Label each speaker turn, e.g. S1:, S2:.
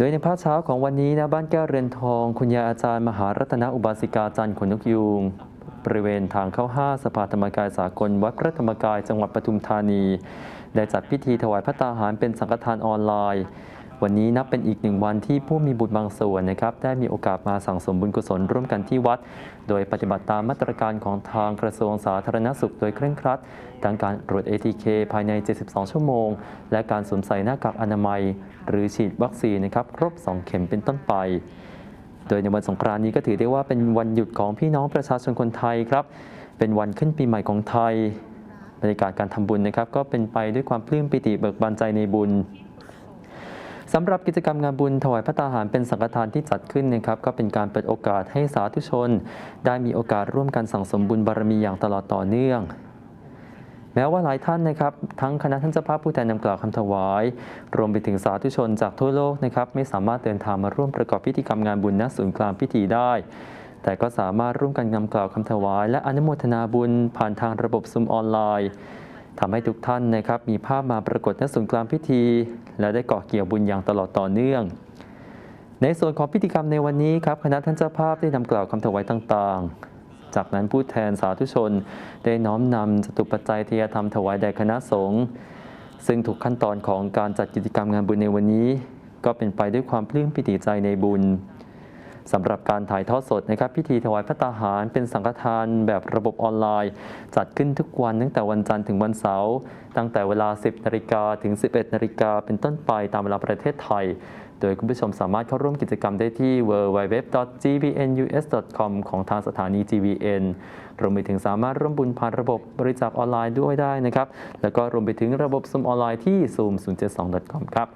S1: โดยในภาคเช้าของวันนี้นะบ้านแก้วเรือนทอง คุณยายอาจารย์มหารัตนอุบาสิกาจันทร์ขนนกยูงบริเวณทางเข้าห้าสภาธรรมกายสากล วัดพระธรรมกายจังหวัดปทุมธานี ได้จัดพิธีถวายพระตาหารเป็นสังฆทานออนไลน์ วันนี้นับเป็นอีกหนึ่งวันที่ผู้มีบุญบางส่วนนะครับได้มีโอกาสมาสั่งสมบุญกุศลร่วมกันที่วัด โดยปฏิบัติตามมาตรการของทางกระทรวงสาธารณสุขโดยเคร่งครัดทั้งการตรวจ ATK ภายใน 72 ชั่วโมง และการสวมใส่หน้ากากอนามัย หรือฉีดวัคซีนนะครับครบ 2 เข็มเป็นต้นไปโดยในวันสงกรานต์นี้ก็ถือได้ว่าเป็นวันหยุดของพี่น้องประชาชนคนไทยครับ เป็นวันขึ้นปีใหม่ของไทย บรรยากาศการทำบุญนะครับ ก็เป็นไปด้วยความปลื้มปิติเบิกบานใจในบุญ สำหรับกิจกรรมงานบุญถวายพระตาหารเป็นสังฆทานที่จัดขึ้นนะครับก็เป็นการเปิดโอกาสให้สาธุชน ได้มีโอกาสร่วมกันสั่งสมบุญบารมีอย่างตลอดต่อเนื่อง แม้ว่าหลายท่านนะครับทั้งคณะท่านเจ้าภาพผู้แทนนำกล่าวคำถวาย รวมไปถึงสาธุชนจากทั่วโลกนะครับไม่สามารถเดินทางมาร่วมประกอบพิธีกรรมงานบุญณศูนย์กลางพิธีได้ แต่ก็สามารถร่วมกันนำกล่าวคำถวาย และอนุโมทนาบุญผ่านทางระบบซุมออนไลน์ ทำให้ทุกท่านนะครับมีภาพมาปรากฏณศูนย์กลางพิธี และได้เกาะเกี่ยวบุญอย่างตลอดต่อเนื่อง ในส่วนของพิธีกรรมในวันนี้ครับคณะท่านเจ้าภาพได้นำกล่าวคำถวายต่างๆ จากนั้นผู้แทนสาธุชน ได้น้อมนำจตุปัจจัยที่จะทำถวายแด่คณะสงฆ์ซึ่งทุกขั้นตอนของการจัดกิจกรรมงานบุญในวันนี้ ก็เป็นไปด้วยความปลื้มปิติใจในบุญ สำหรับการถ่ายทอดสดนะครับพิธีถวายพระตาหาร เป็นสังฆทานแบบระบบออนไลน์ จัดขึ้นทุกวันตั้งแต่วันจันทร์ถึงวันเสาร์ตั้งแต่เวลา 10นาฬิกาถึง 11นาฬิกาเป็นต้นไปตามเวลาประเทศไทย โดยคุณผู้ชมสามารถเข้าร่วมกิจกรรมได้ที่ www.gbnus.com ของทางสถานี GBN รวมไปถึงสามารถร่วมบุญผ่านระบบบริจาคออนไลน์ด้วยได้นะครับแล้วก็รวมไปถึงระบบซุมออนไลน์ที่ zoom072.com ครับ